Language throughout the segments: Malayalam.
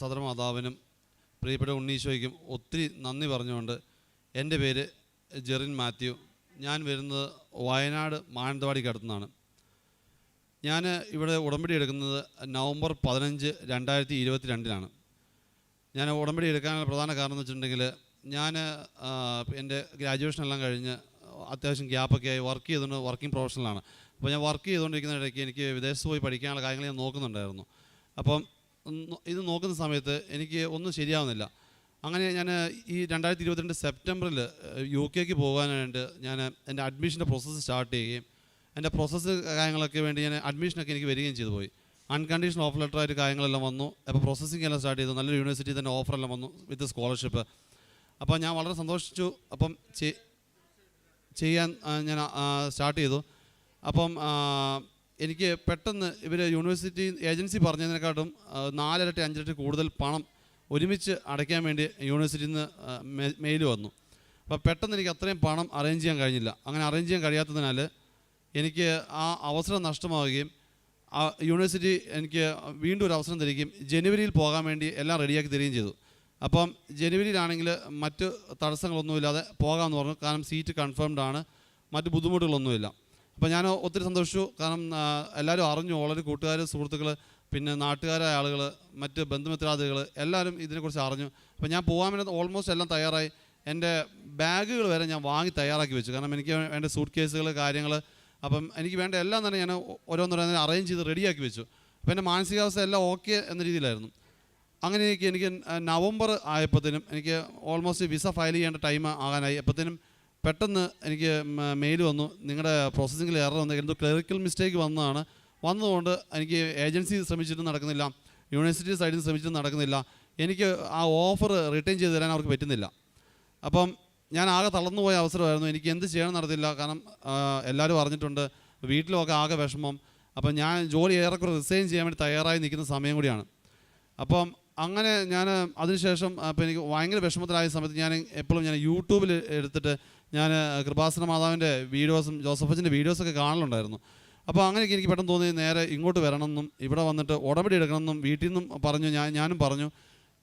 സദർ മാതാവിനും പ്രിയപ്പെട്ട ഉണ്ണീശോയ്ക്കും ഒത്തിരി നന്ദി പറഞ്ഞുകൊണ്ട് എന്റെ പേര് ജെറിൻ മാത്യു. ഞാൻ വരുന്നത് വയനാട് മാനന്തവാടിക്കടുത്തുനിന്നാണ് ഞാൻ ഇവിടെ ഉടമ്പടി എടുക്കുന്നത് നവംബർ പതിനഞ്ച് രണ്ടായിരത്തി ഇരുപത്തി രണ്ടിലാണ് ഞാൻ ഉടമ്പടി എടുക്കാനുള്ള പ്രധാന കാരണം എന്ന് വെച്ചിട്ടുണ്ടെങ്കിൽ ഞാൻ എന്റെ ഗ്രാജുവേഷൻ എല്ലാം കഴിഞ്ഞ് അത്യാവശ്യം ഗ്യാപ്പൊക്കെ ആയി വർക്ക് ചെയ്തുകൊണ്ട് വർക്കിംഗ് പ്രൊഫഷണലാണ്. അപ്പോൾ ഞാൻ വർക്ക് ചെയ്തുകൊണ്ടിരിക്കുന്ന ഇടയ്ക്ക് എനിക്ക് വിദേശത്ത് പോയി പഠിക്കാനുള്ള കാര്യങ്ങൾ ഞാൻ നോക്കുന്നുണ്ടായിരുന്നു. അപ്പം ഇത് നോക്കുന്ന സമയത്ത് എനിക്ക് ഒന്നും ശരിയാവുന്നില്ല. അങ്ങനെ ഞാൻ ഈ രണ്ടായിരത്തി ഇരുപത്തിരണ്ട് സെപ്റ്റംബറിൽ യു കെക്ക് പോകാനായിട്ട് ഞാൻ എന്റെ അഡ്മിഷന്റെ പ്രോസസ്സ് സ്റ്റാർട്ട് ചെയ്യുകയും എന്റെ പ്രോസസ്സ് കാര്യങ്ങളൊക്കെ വേണ്ടി ഞാൻ അഡ്മിഷനൊക്കെ എനിക്ക് വരികയും ചെയ്തു പോയി. അൺകണ്ടീഷണൽ ഓഫർ ലെറ്റർ ആയിട്ട് കാര്യങ്ങളെല്ലാം വന്നു. അപ്പോൾ പ്രോസസ്സിംഗ് എല്ലാം സ്റ്റാർട്ട് ചെയ്തു. നല്ലൊരു യൂണിവേഴ്സിറ്റി തന്നെ ഓഫറെല്ലാം വന്നു വിത്ത് സ്കോളർഷിപ്പ് അപ്പോൾ ഞാൻ വളരെ സന്തോഷിച്ചു. അപ്പം ചെയ്യാൻ ഞാൻ സ്റ്റാർട്ട് ചെയ്തു. അപ്പം എനിക്ക് പെട്ടെന്ന് ഇവർ യൂണിവേഴ്സിറ്റി ഏജൻസി പറഞ്ഞതിനെക്കാട്ടും നാലിരട്ടി അഞ്ചിരട്ടി കൂടുതൽ പണം ഒരുമിച്ച് അടയ്ക്കാൻ വേണ്ടി യൂണിവേഴ്സിറ്റിയിൽ നിന്ന് മെയിൽ വന്നു. അപ്പോൾ പെട്ടെന്ന് എനിക്ക് അത്രയും പണം അറേഞ്ച് ചെയ്യാൻ കഴിഞ്ഞില്ല. അങ്ങനെ അറേഞ്ച് ചെയ്യാൻ കഴിയാത്തതിനാൽ എനിക്ക് ആ അവസരം നഷ്ടമാവുകയും ആ യൂണിവേഴ്സിറ്റി എനിക്ക് വീണ്ടും ഒരു അവസരം തരികയും ജനുവരിയിൽ പോകാൻ വേണ്ടി എല്ലാം റെഡിയാക്കി തരികയും ചെയ്തു. അപ്പം ജനുവരിയിലാണെങ്കിൽ മറ്റ് തടസ്സങ്ങളൊന്നുമില്ലാതെ പോകാമെന്ന് പറഞ്ഞു. കാരണം സീറ്റ് കൺഫേംഡ് ആണ്. മറ്റ് ബുദ്ധിമുട്ടുകളൊന്നുമില്ല. അപ്പോൾ ഞാൻ ഒത്തിരി സന്തോഷിച്ചു. കാരണം എല്ലാവരും അറിഞ്ഞു. വളരെ കൂട്ടുകാർ സുഹൃത്തുക്കൾ പിന്നെ നാട്ടുകാരായ ആളുകൾ മറ്റ് ബന്ധുമിത്രാദികൾ എല്ലാവരും ഇതിനെക്കുറിച്ച് അറിഞ്ഞു. അപ്പോൾ ഞാൻ പോകാൻ വേണ്ടി ഓൾമോസ്റ്റ് എല്ലാം തയ്യാറായി. എന്റെ ബാഗുകൾ വരെ ഞാൻ വാങ്ങി തയ്യാറാക്കി വെച്ചു. കാരണം എനിക്ക് വേണ്ട സൂട്ട് കേസുകൾ കാര്യങ്ങൾ അപ്പം എനിക്ക് വേണ്ട എല്ലാം തന്നെ ഞാൻ ഓരോന്നോരോന്ന് അറേഞ്ച് ചെയ്ത് റെഡിയാക്കി വെച്ചു. അപ്പോൾ എന്റെ മാനസികാവസ്ഥ എല്ലാം ഓക്കെ എന്ന രീതിയിലായിരുന്നു. അങ്ങനെ എനിക്ക് എനിക്ക് നവംബർ ആയപ്പോഴത്തേനും എനിക്ക് ഓൾമോസ്റ്റ് വിസ ഫയൽ ചെയ്യേണ്ട ടൈം ആകാനായി. അപ്പോഴത്തേനും പെട്ടെന്ന് എനിക്ക് മെയിൽ വന്നു. നിങ്ങളുടെ പ്രോസസ്സിങ്ങിൽ എറർ വന്നു. എന്തോ ക്ലറിക്കൽ മിസ്റ്റേക്ക് വന്നതാണ്. വന്നതുകൊണ്ട് എനിക്ക് ഏജൻസി ശ്രമിച്ചിട്ട് നടക്കുന്നില്ല. യൂണിവേഴ്സിറ്റി സൈഡിൽ ശ്രമിച്ചിട്ട് നടക്കുന്നില്ല. എനിക്ക് ആ ഓഫർ റിട്ടേൺ ചെയ്ത് തരാൻ അവർക്ക് പറ്റുന്നില്ല. അപ്പം ഞാൻ ആകെ തളർന്നു പോയ അവസരമായിരുന്നു. എനിക്ക് എന്ത് ചെയ്യണം നടത്തില്ല കാരണം എല്ലാവരും അറിഞ്ഞിട്ടുണ്ട്. വീട്ടിലൊക്കെ ആകെ വിഷമം. അപ്പം ഞാൻ ജോലി ഏറെക്കുറെ റിസൈൻ ചെയ്യാൻ വേണ്ടി തയ്യാറായി നിൽക്കുന്ന സമയം കൂടിയാണ്. അപ്പം അങ്ങനെ ഞാൻ അതിനുശേഷം അപ്പോൾ എനിക്ക് ഭയങ്കര വിഷമത്തിലായ സമയത്ത് ഞാൻ എപ്പോഴും ഞാൻ യൂട്യൂബിൽ എടുത്തിട്ട് ഞാൻ കൃപാസന മാതാവിന്റെ വീഡിയോസും ജോസഫച്ചിന്റെ വീഡിയോസൊക്കെ കാണലുണ്ടായിരുന്നു. അപ്പോൾ അങ്ങനെയൊക്കെ എനിക്ക് പെട്ടെന്ന് തോന്നി നേരെ ഇങ്ങോട്ട് വരണമെന്നും ഇവിടെ വന്നിട്ട് ഉടമ്പടി എടുക്കണമെന്നും വീട്ടിൽ നിന്നും പറഞ്ഞു ഞാൻ ഞാനും പറഞ്ഞു.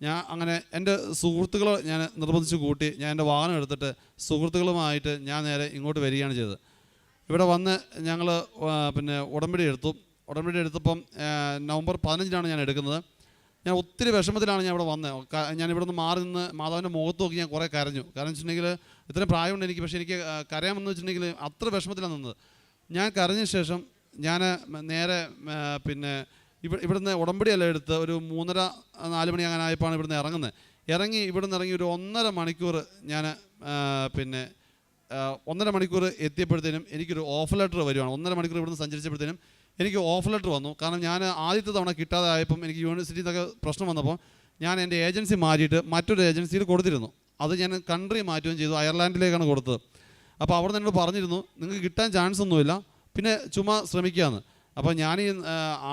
ഞാൻ അങ്ങനെ എന്റെ സുഹൃത്തുക്കളെ ഞാൻ നിർബന്ധിച്ച് കൂട്ടി ഞാൻ എന്റെ വാഹനം എടുത്തിട്ട് സുഹൃത്തുക്കളുമായിട്ട് ഞാൻ നേരെ ഇങ്ങോട്ട് വരികയാണ് ചെയ്തത്. ഇവിടെ വന്ന് ഞങ്ങൾ പിന്നെ ഉടമ്പടി എടുത്തു. ഉടമ്പടി എടുത്തപ്പം നവംബർ പതിനഞ്ചിനാണ് ഞാൻ എടുക്കുന്നത്. ഞാൻ ഒത്തിരി വിഷമത്തിലാണ് ഞാൻ ഇവിടെ വന്നത്. ഞാൻ ഇവിടെ നിന്ന് മാറി നിന്ന് മാതാവിന്റെ മുഖത്ത് നോക്കി ഞാൻ കുറേ കരഞ്ഞു. കാരണം വെച്ചിട്ടുണ്ടെങ്കിൽ ഇത്രയും പ്രായമുണ്ട് എനിക്ക് പക്ഷേ എനിക്ക് കരയാമെന്ന് വെച്ചിട്ടുണ്ടെങ്കിൽ അത്ര വിഷമത്തിലാണ് നിന്നത്. ഞാൻ കരഞ്ഞ ശേഷം ഞാൻ നേരെ പിന്നെ ഇവിടെ ഇവിടുന്ന് ഉടമ്പടിയല്ല എടുത്ത് ഒരു മൂന്നര നാല് മണി അങ്ങനെ ആയപ്പോൾ ഇവിടുന്ന് ഇറങ്ങുന്നത്. ഇറങ്ങി ഇവിടുന്ന് ഇറങ്ങി ഒരു ഒന്നര മണിക്കൂർ ഞാൻ പിന്നെ ഒന്നര മണിക്കൂർ എത്തിയപ്പോഴത്തേനും എനിക്കൊരു ഓഫ് ലെറ്റർ വരുവാണ്. ഒന്നര മണിക്കൂർ ഇവിടുന്ന് സഞ്ചരിച്ചപ്പോഴത്തേനും എനിക്ക് ഓഫ് ലെറ്റർ വന്നു. കാരണം ഞാൻ ആദ്യത്തെ തവണ കിട്ടാതെ ആയപ്പം എനിക്ക് യൂണിവേഴ്സിറ്റിയിൽ നിന്നൊക്കെ പ്രശ്നം വന്നപ്പോൾ ഞാൻ എന്റെ ഏജൻസി മാറ്റിയിട്ട് മറ്റൊരു ഏജൻസിയിൽ കൊടുത്തിരുന്നു. അത് ഞാൻ കൺട്രി മാറ്റുകയും ചെയ്തു. അയർലാൻഡിലേക്കാണ് കൊടുത്തത്. അപ്പോൾ അവിടെ നിന്ന് എന്നോട് പറഞ്ഞിരുന്നു നിങ്ങൾക്ക് കിട്ടാൻ ചാൻസ് ഒന്നുമില്ല. പിന്നെ ചുമ്മാ ശ്രമിക്കുകയെന്ന് അപ്പോൾ ഞാൻ ഈ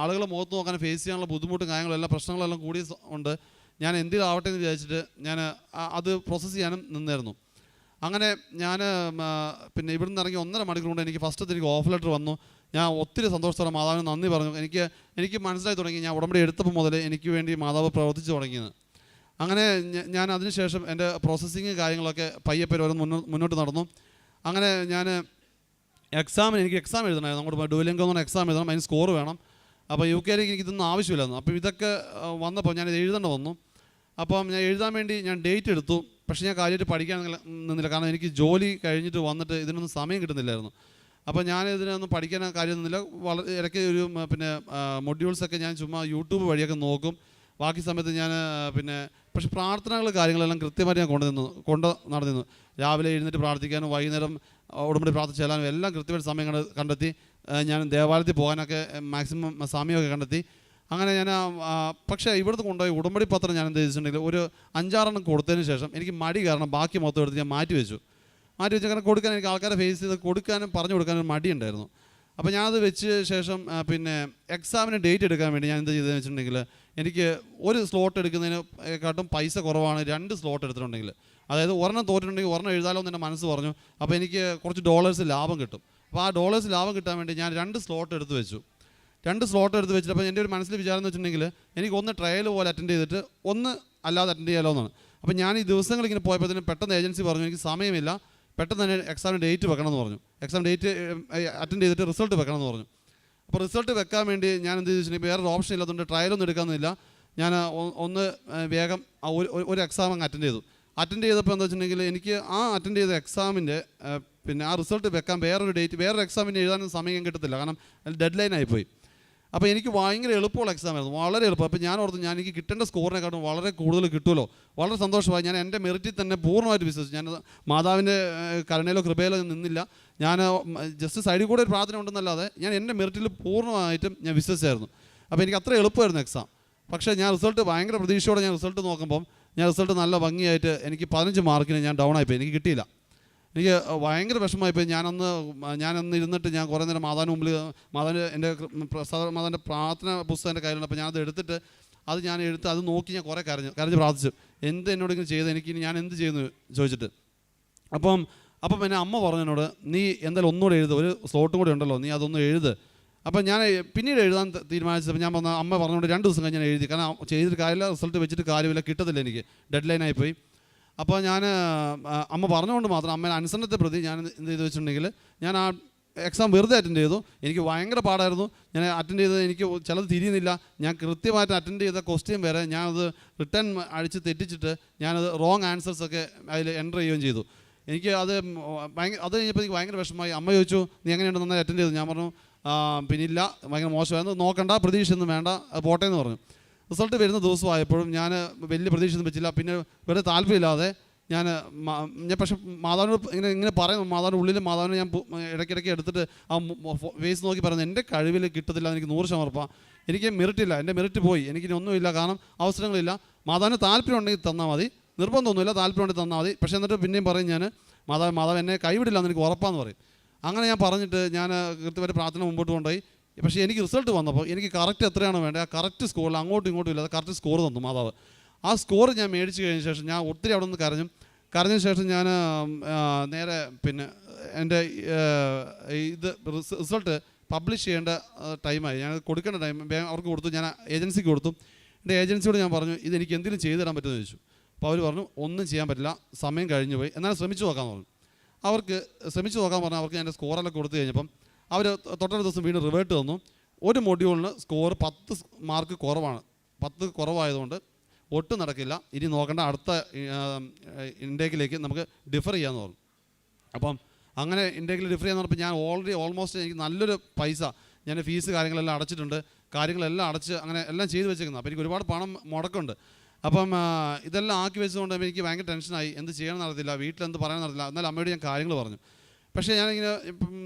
ആളുകൾ മുഖത്ത് നോക്കാൻ ഫേസ് ചെയ്യാനുള്ള ബുദ്ധിമുട്ടും കാര്യങ്ങളും എല്ലാ പ്രശ്നങ്ങളെല്ലാം കൂടി ഉണ്ട്. ഞാൻ എന്തിലാവട്ടെ എന്ന് വിചാരിച്ചിട്ട് ഞാൻ അത് പ്രോസസ്സ് ചെയ്യാനും നിന്നായിരുന്നു. അങ്ങനെ ഞാൻ പിന്നെ ഇവിടുന്ന് ഇറങ്ങി ഒന്നര മണിക്കൂർ കൊണ്ട് എനിക്ക് ഫസ്റ്റ് എനിക്ക് ഓഫ് ലെറ്റർ വന്നു. ഞാൻ ഒത്തിരി സന്തോഷത്തോടെ മാതാവിന് നന്ദി പറഞ്ഞു. എനിക്ക് എനിക്ക് മനസ്സിലായി തുടങ്ങി. ഞാൻ ഉടമ്പടി എടുത്തപ്പോൾ മുതൽ എനിക്ക് വേണ്ടി മാതാവ് പ്രവർത്തിച്ചു തുടങ്ങിയത്. അങ്ങനെ ഞാൻ അതിനുശേഷം എന്റെ പ്രോസസ്സിങ് കാര്യങ്ങളൊക്കെ പയ്യെ ഓരോന്ന് മുന്നോ മുന്നോട്ട് നടന്നു. അങ്ങനെ ഞാൻ എക്സാമിന് എനിക്ക് എക്സാം എഴുതണമായിരുന്നു. അങ്ങോട്ട് ഡുവലിംഗോ എന്ന് പറഞ്ഞ എക്സാം എഴുതണം. അതിന് സ്കോർ വേണം. അപ്പോൾ യു കെയിലേക്ക് എനിക്ക് ഇതൊന്നും ആവശ്യമില്ലായിരുന്നു. അപ്പോൾ ഇതൊക്കെ വന്നപ്പോൾ ഞാൻ എഴുതേണ്ട വന്നു. അപ്പം ഞാൻ എഴുതാൻ വേണ്ടി ഞാൻ ഡേറ്റ് എടുത്തു. പക്ഷേ ഞാൻ കാര്യമായിട്ട് പഠിക്കാൻ നിന്നില്ല- കാരണം എനിക്ക് ജോലി കഴിഞ്ഞിട്ട് വന്നിട്ട് ഇതിനൊന്നും സമയം കിട്ടുന്നില്ലായിരുന്നു. അപ്പോൾ ഞാൻ ഇതിനൊന്നും പഠിക്കാൻ കാര്യമൊന്നുമില്ല വളരെ ഇടയ്ക്ക് ഒരു പിന്നെ മൊഡ്യൂൾസൊക്കെ ഞാൻ ചുമ്മാ യൂട്യൂബ് വഴിയൊക്കെ നോക്കും. ബാക്കി സമയത്ത് ഞാൻ പിന്നെ പക്ഷേ പ്രാർത്ഥനകൾ കാര്യങ്ങളെല്ലാം കൃത്യമായിട്ട് ഞാൻ കൊണ്ടുനിന്നു കൊണ്ട് നടന്നിരുന്നു. രാവിലെ എഴുന്നേറ്റ് പ്രാർത്ഥിക്കാനും വൈകുന്നേരം ഉടമ്പടി പ്രാർത്ഥിച്ച് ചെല്ലാനും എല്ലാം കൃത്യമായിട്ട് സമയം കണ്ട് കണ്ടെത്തി. ഞാൻ ദേവാലയത്തിൽ പോകാനൊക്കെ മാക്സിമം സമയമൊക്കെ കണ്ടെത്തി. അങ്ങനെ ഞാൻ പക്ഷേ ഇവിടുന്ന് കൊണ്ടുപോയി ഉടമ്പടി പത്രം ഞാൻ എന്ത് ചെയ്തിട്ടുണ്ടെങ്കിൽ ഒരു അഞ്ചാറെണ്ണം കൊടുത്തതിന് ശേഷം എനിക്ക് മടി കാരണം ബാക്കി മൊത്തം എടുത്ത് ഞാൻ മാറ്റി വെച്ചു. മാറ്റി വെച്ച് കാരണം കൊടുക്കാൻ എനിക്ക് ആൾക്കാരെ ഫേസ് ചെയ്ത് കൊടുക്കാനും പറഞ്ഞു കൊടുക്കാനും മടിയുണ്ടായിരുന്നു അപ്പോൾ ഞാനത് വെച്ച് ശേഷം പിന്നെ എക്സാമിന് ഡേറ്റ് എടുക്കാൻ വേണ്ടി ഞാൻ എന്ത് ചെയ്തതെന്ന് വെച്ചിട്ടുണ്ടെങ്കിൽ എനിക്ക് ഒരു സ്ലോട്ട് എടുക്കുന്നതിനെക്കാട്ടും പൈസ കുറവാണ് രണ്ട് സ്ലോട്ട് എടുത്തിട്ടുണ്ടെങ്കിൽ. അതായത് ഒരെണ്ണം തോറ്റിട്ടുണ്ടെങ്കിൽ ഒരെണ്ണം എഴുതാലോ എന്ന് എന്റെ മനസ്സ് പറഞ്ഞു. അപ്പോൾ എനിക്ക് കുറച്ച് ഡോളേഴ്സ് ലാഭം കിട്ടും. അപ്പോൾ ആ ഡോളേഴ്സ് ലാഭം കിട്ടാൻ വേണ്ടി ഞാൻ രണ്ട് സ്ലോട്ട് എടുത്ത് വെച്ചു. രണ്ട് സ്ലോട്ട് എടുത്ത് വെച്ചിട്ട് അപ്പോൾ എന്റെ ഒരു മനസ്സിൽ വിചാരം എന്ന് വെച്ചിട്ടുണ്ടെങ്കിൽ എനിക്ക് ഒന്ന് ട്രയൽ പോലെ അറ്റൻഡ് ചെയ്തിട്ട് ഒന്ന് അല്ലാതെ അറ്റൻഡ് ചെയ്യാലോ എന്നാണ്. അപ്പോൾ ഞാൻ ഈ ദിവസങ്ങൾ ഇങ്ങനെ പോയപ്പോഴത്തേനും പെട്ടെന്ന് ഏജൻസി പറഞ്ഞു എനിക്ക് സമയമില്ല. പെട്ടെന്ന് തന്നെ എക്സാമിന് ഡേറ്റ് വെക്കണമെന്ന് പറഞ്ഞു. എക്സാം ഡേറ്റ് അറ്റൻഡ് ചെയ്തിട്ട് റിസൾട്ട് വെക്കണമെന്ന് പറഞ്ഞു. അപ്പോൾ റിസൾട്ട് വെക്കാൻ വേണ്ടി ഞാൻ എന്ത് ചോദിച്ചിട്ടുണ്ടെങ്കിൽ വേറൊരു ഓപ്ഷൻ ഇല്ലാത്തതുകൊണ്ട് ട്രയലൊന്നും എടുക്കാമെന്നില്ല ഞാൻ ഒന്ന് വേഗം ഒരു എക്സാം അങ്ങ് അറ്റൻഡ് ചെയ്തു. അറ്റൻഡ് ചെയ്തപ്പോൾ എന്താ വെച്ചിട്ടുണ്ടെങ്കിൽ എനിക്ക് ആ അറ്റൻഡ് ചെയ്ത എക്സാമിന്റെ പിന്നെ ആ റിസൾട്ട് വെക്കാൻ വേറൊരു ഡേറ്റ് വേറൊരു എക്സാമിന് എഴുതാനും സമയം കിട്ടത്തില്ല. കാരണം ഡെഡ് ലൈൻ ആയിപ്പോയി. അപ്പോൾ എനിക്ക് ഭയങ്കര എളുപ്പമുള്ള എക്സാം ആയിരുന്നു. വളരെ എളുപ്പം. അപ്പോൾ ഞാൻ ഓർത്ത് ഞാൻ എനിക്ക് കിട്ടേണ്ട സ്കോറിനെക്കാട്ടും വളരെ കൂടുതൽ കിട്ടുമല്ലോ. വളരെ സന്തോഷമായി. ഞാൻ എന്റെ മെറിറ്റിൽ തന്നെ പൂർണമായിട്ട് വിശ്വസിച്ചു. ഞാൻ മാതാവിന്റെ കരുണയിലോ കൃപയിലോ നിന്നില്ല. ഞാൻ ജസ്റ്റ് സൈഡിൽ കൂടെ ഒരു പ്രാർത്ഥന ഉണ്ടെന്നല്ലാതെ ഞാൻ എന്റെ മെറിറ്റിൽ പൂർണമായിട്ടും ഞാൻ വിശ്വസിച്ചായിരുന്നു. അപ്പോൾ എനിക്ക് അത്ര എളുപ്പമായിരുന്നു എക്സാം പക്ഷേ ഞാൻ റിസൾട്ട് ഭയങ്കര പ്രതീക്ഷയോടെ ഞാൻ റിസൾട്ട് നോക്കുമ്പം ഞാൻ റിസൾട്ട് നല്ല ഭംഗിയായിട്ട് എനിക്ക് പതിനഞ്ച് മാർക്കിന് ഞാൻ ഡൗൺ ആയിപ്പോയി എനിക്ക് കിട്ടിയില്ല. എനിക്ക് ഭയങ്കര വിഷമമായിപ്പോയി ഞാനന്ന് ഞാനന്ന് ഇരുന്നിട്ട് ഞാൻ കുറേ നേരം മാതാവിന് മുമ്പിൽ മാതാവിന് എന്റെ പ്രസാദ മാതാവിന്റെ പ്രാർത്ഥന പുസ്തകം എന്റെ കയ്യിലുണ്ട് അപ്പോൾ ഞാനത് എടുത്തിട്ട് അത് ഞാൻ എടുത്ത് അത് നോക്കി ഞാൻ കുറേ കരഞ്ഞു കരഞ്ഞ് പ്രാർത്ഥിച്ചു. എന്ത് എന്നോട് ഇങ്ങനെ ചെയ്ത് എനിക്ക് ഞാൻ എന്ത് ചെയ്യുന്നു? ചോദിച്ചിട്ട്. അപ്പം അപ്പം എന്നെ അമ്മ പറഞ്ഞു എന്നോട് നീ എന്തായാലും ഒന്നുകൂടെ എഴുത്. ഒരു സ്ലോട്ടും കൂടെ ഉണ്ടല്ലോ. നീ അതൊന്ന് എഴുത്. അപ്പം ഞാൻ പിന്നീട് എഴുതാൻ തീരുമാനിച്ചപ്പോൾ ഞാൻ പറഞ്ഞ അമ്മ പറഞ്ഞുകൊണ്ട് രണ്ട് ദിവസം കഴിഞ്ഞ് ഞാൻ എഴുതി. കാരണം ചെയ്തിട്ട് കാര്യമില്ല റിസൾട്ട് വെച്ചിട്ട് കാര്യമില്ല കിട്ടത്തില്ല എനിക്ക്. ഡെഡ് ലൈൻ ആയിപ്പോയി അപ്പോൾ ഞാൻ അമ്മ പറഞ്ഞുകൊണ്ട് മാത്രം അമ്മ അനുസരണത്തെ പ്രതി ഞാൻ എന്ത് ചെയ്ത് വെച്ചിട്ടുണ്ടെങ്കിൽ ഞാൻ ആ എക്സാം വെറുതെ അറ്റൻഡ് ചെയ്തു. എനിക്ക് ഭയങ്കര പാടായിരുന്നു. ഞാൻ അറ്റൻഡ് ചെയ്തത് എനിക്ക് ചിലത് തിരിയുന്നില്ല. ഞാൻ കൃത്യമായിട്ട് അറ്റൻഡ് ചെയ്ത ക്വസ്റ്റ്യൻ വരെ ഞാനത് റിട്ടേൺ അടിച്ച് തെറ്റിച്ചിട്ട് ഞാനത് റോങ് ആൻസേഴ്സൊക്കെ അതിൽ എന്റർ ചെയ്യുകയും ചെയ്തു. എനിക്ക് അത് ഭയങ്കര അത് കഴിഞ്ഞപ്പോൾ എനിക്ക് ഭയങ്കര വിഷമമായി. അമ്മ ചോദിച്ചു നീ എങ്ങനെയുണ്ട്? നന്നായി അറ്റൻഡ് ചെയ്തു? ഞാൻ പറഞ്ഞു പിന്നില്ല. ഭയങ്കര മോശമായിരുന്നു. നോക്കണ്ട. പ്രതീക്ഷയൊന്നും വേണ്ട. അത് പോട്ടെ എന്ന് പറഞ്ഞു. റിസൾട്ട് വരുന്ന ദിവസമായപ്പോഴും ഞാൻ വലിയ പ്രതീക്ഷയൊന്നും വെച്ചില്ല. പിന്നെ വെറുതെ താല്പര്യമില്ലാതെ ഞാൻ ഞാൻ പക്ഷെ മാതാവിനോട് ഇങ്ങനെ ഇങ്ങനെ പറയുന്നു മാതാവിന്റെ ഉള്ളിൽ മാതാവിനെ ഞാൻ ഇടയ്ക്കിടയ്ക്ക് എടുത്തിട്ട് ആ ഫേസ് നോക്കി പറയുന്നത് എന്റെ കഴിവിൽ കിട്ടത്തില്ല എനിക്ക് നൂറ് ശതമാനം എനിക്ക് മെറിറ്റില്ല. എന്റെ മെറിറ്റ് പോയി. എനിക്ക് ഒന്നുമില്ല. കാരണം അവസരങ്ങളില്ല. മാതാവിന് താല്പര്യം ഉണ്ടെങ്കിൽ തന്നാൽ മതി. നിർബന്ധമൊന്നുമില്ല. താല്പര്യം ഉണ്ടെങ്കിൽ തന്നാൽ മതി. പക്ഷേ എന്നിട്ട് പിന്നെയും പറയും ഞാൻ മാതാവ് മാതാവ് എന്നെ കൈവിടില്ല എന്ന് എനിക്ക് ഉറപ്പാന്ന് പറയും. അങ്ങനെ ഞാൻ പറഞ്ഞിട്ട് ഞാൻ കൃത്യമായിട്ട് പ്രാർത്ഥന മുമ്പോട്ട് കൊണ്ടുപോയി. പക്ഷേ എനിക്ക് റിസൾട്ട് വന്നപ്പോൾ എനിക്ക് കറക്റ്റ് എത്രയാണ് വേണ്ടത്? ആ കറക്റ്റ് സ്കോറിൽ അങ്ങോട്ടും ഇങ്ങോട്ടും ഇല്ലാതെ കറക്റ്റ് സ്കോർ തന്നു മാതാവ്. ആ സ്കോർ ഞാൻ മേടിച്ച് കഴിഞ്ഞ ശേഷം ഞാൻ ഒത്തിരി അവിടെ നിന്ന് കരഞ്ഞു. കരഞ്ഞ ശേഷം ഞാൻ നേരെ പിന്നെ എന്റെ ഇത് റിസൾട്ട് പബ്ലിഷ് ചെയ്യേണ്ട ടൈമായി ഞാൻ കൊടുക്കേണ്ട ടൈം അവർക്ക് കൊടുത്തു. ഞാൻ ഏജൻസിക്ക് കൊടുത്തു. എന്റെ ഏജൻസിയോട് ഞാൻ പറഞ്ഞു ഇത് എനിക്ക് എന്തെങ്കിലും ചെയ്തു തരാൻ പറ്റുമെന്ന് ചോദിച്ചു. അപ്പോൾ അവർ പറഞ്ഞു ഒന്നും ചെയ്യാൻ പറ്റില്ല. സമയം കഴിഞ്ഞു പോയി എന്നാലും ശ്രമിച്ചു നോക്കാമെന്ന് പറഞ്ഞു. അവർക്ക് ശ്രമിച്ചു നോക്കാൻ പറഞ്ഞാൽ അവർക്ക് ഞാൻ സ്കോറെല്ലാം കൊടുത്തു കഴിഞ്ഞപ്പം അവർ തൊട്ടടുത്ത ദിവസം വീണ്ടും റിവേർട്ട് തന്നു ഒരു മൊഡ്യൂളിന് സ്കോർ പത്ത് മാർക്ക് കുറവാണ്. പത്ത് കുറവായതുകൊണ്ട് ഒട്ടും നടക്കില്ല. ഇനി നോക്കേണ്ട. അടുത്ത ഇൻടേക്കിലേക്ക് നമുക്ക് ഡിഫർ ചെയ്യാമെന്ന് പറഞ്ഞു. അപ്പം അങ്ങനെ ഇൻടേക്കിൽ ഡിഫർ ചെയ്യാന്ന് പറഞ്ഞപ്പോൾ ഞാൻ ഓൾറെഡി ഓൾമോസ്റ്റ് എനിക്ക് നല്ലൊരു പൈസ ഞാൻ ഫീസ് കാര്യങ്ങളെല്ലാം അടച്ചിട്ടുണ്ട്. കാര്യങ്ങളെല്ലാം അടച്ച് അങ്ങനെ എല്ലാം ചെയ്തു വെച്ചേക്കുന്നത് അപ്പോൾ എനിക്ക് ഒരുപാട് പണം മുടക്കുണ്ട്. അപ്പം ഇതെല്ലാം ആക്കി വെച്ചതുകൊണ്ട് എനിക്ക് ഭയങ്കര ടെൻഷനായി എന്ത് ചെയ്യണം നടത്തില്ല വീട്ടിലെന്ത് പറയാൻ നടത്തില്ല എന്നാലും അമ്മയോട് ഞാൻ കാര്യങ്ങൾ പറഞ്ഞു. പക്ഷേ ഞാനിങ്ങനെ